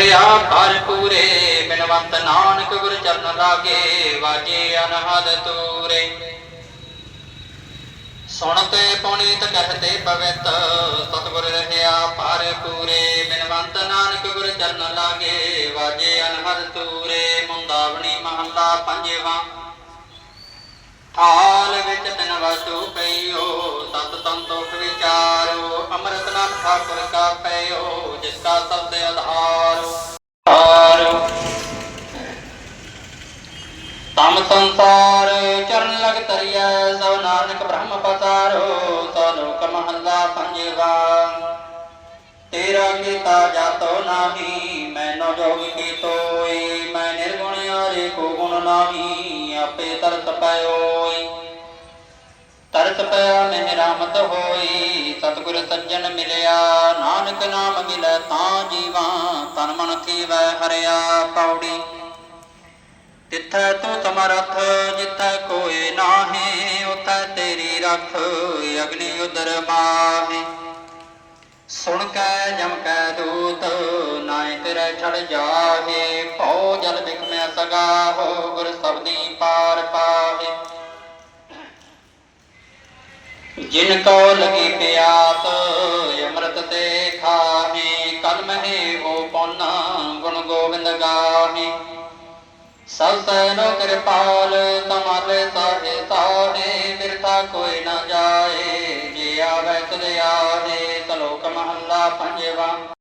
ਰਹਿਆ ਘਰ ਪੂਰੇ ਬਿਨਵੰਤ ਨਾਨਕ ਗੁਰ ਚਰਨ ਲਾਗੇ, ਵਾਜੇ ਅਨਹਦ ਤੂਰੇ ਸੁਣਤੇ ਪੁਨੀਤ ਕਹਤੇ ਪਵਿੱਤ, ਸਤਿਗੁਰ ਰਹਿਆ ਪਰ ਪੂਰੇ ਬਿਨਵੰਤ ਨਾਨਕ ਗੁਰ ਚਰਨ ਲਾਗੇ, ਵਾਜੇ ਅਨਹਦ ਤੂਰੇ ਮੁੰਦਾਵਣੀ ਮਹੱਲਾ ਪੰਜਵਾ। ਥਾਲ ਵਿੱਚ ਤਿਨ ਵਸੂ ਪਈਓ ਸਤ ਸੰਤੋਖ ਵਿਚਾਰੋ ਅੰਮ੍ਰਿਤ ਨਾਮ ਠਾਕੁਰ ਕਾ ਪਈਓ ਜਿਸ ਕਾ ਸਬਦ ਤਮ ਚਰਨ ਲਗ ਤਰੀਐ, ਸਭ ਨਾਨਕ ਬ੍ਰਹਮ ਪਤਾਰੋ ਸੋ ਲੋਕ ਮਹੱਲਾ ਪੰਜਵਾ। ਤੇਰਾ ਕੀਤਾ ਜਾਤੋ ਨਾਹੀ, ਮੈਨੋ ਜੋਗ ਕੀ ਤੋਈ ਮੈਂ ਨਿਰਗੁਣ ਆਰੇ ਕੋ ਗੁਣ ਨਾਹੀ, ਆਪੇ ਤਰਸ ਪਇਓਈ ਤਰਸ ਪਿਆ ਮਹਿ ਰਾਮਤ ਹੋਈ ਸਤਿਗੁਰ ਸੱਜਣ ਮਿਲਿਆ, ਨਾਨਕ ਨਾਮ ਮਿਲੈ ਤਾਂ ਜੀਵਾ, ਤਨ ਮਨ ਥੀਵੈ ਹਰਿਆ ਪੌੜੀ। ਤਿੱਥੈ ਤੂੰ ਸਮਰਥ, ਜਿੱਥੈ ਕੋਈ ਨਾਹੀ, ਉਥੈ ਤੇਰੀ ਰਖ, ਅਗਨੀ ਉਦਰ ਮਾਹੀ। ਸੁਣ ਕੈ, ਜਮ ਕੈ ਦੂਤ ਨਾਇ ਤੇਰੇ ਛੜ ਜਾਹੇ। ਭਉ ਜਲ ਬਿਖਮੈ ਸਗਾ ਹੋ ਗੁਰ ਸਬਦੀ ਪਾਰ ਪਾਹੇ। ਜਿਨ ਕੋ ਲਗੀ ਪਿਆਤ, ਅੰਮ੍ਰਿਤ ਤੇ ਖਾਹੇ। ਕਲ ਮਹਿ ਹੋ ਪੌਨ, ਗੁਣ ਗੋਬਿੰਦ ਗਾ ਸਭ ਸੈਨੋ ਕਿਰਪਾਲ ਤਮਾਲੇ ਸਾਹੇ ਸਾਹੇ ਬਿਰਥਾ ਕੋਈ ਨਾ ਜਾਏ, ਜੇ ਆਵੇ ਤੁਧ ਆਹੇ ਸਲੋਕ ਮਹੱਲਾ ਪੰਜਵਾ।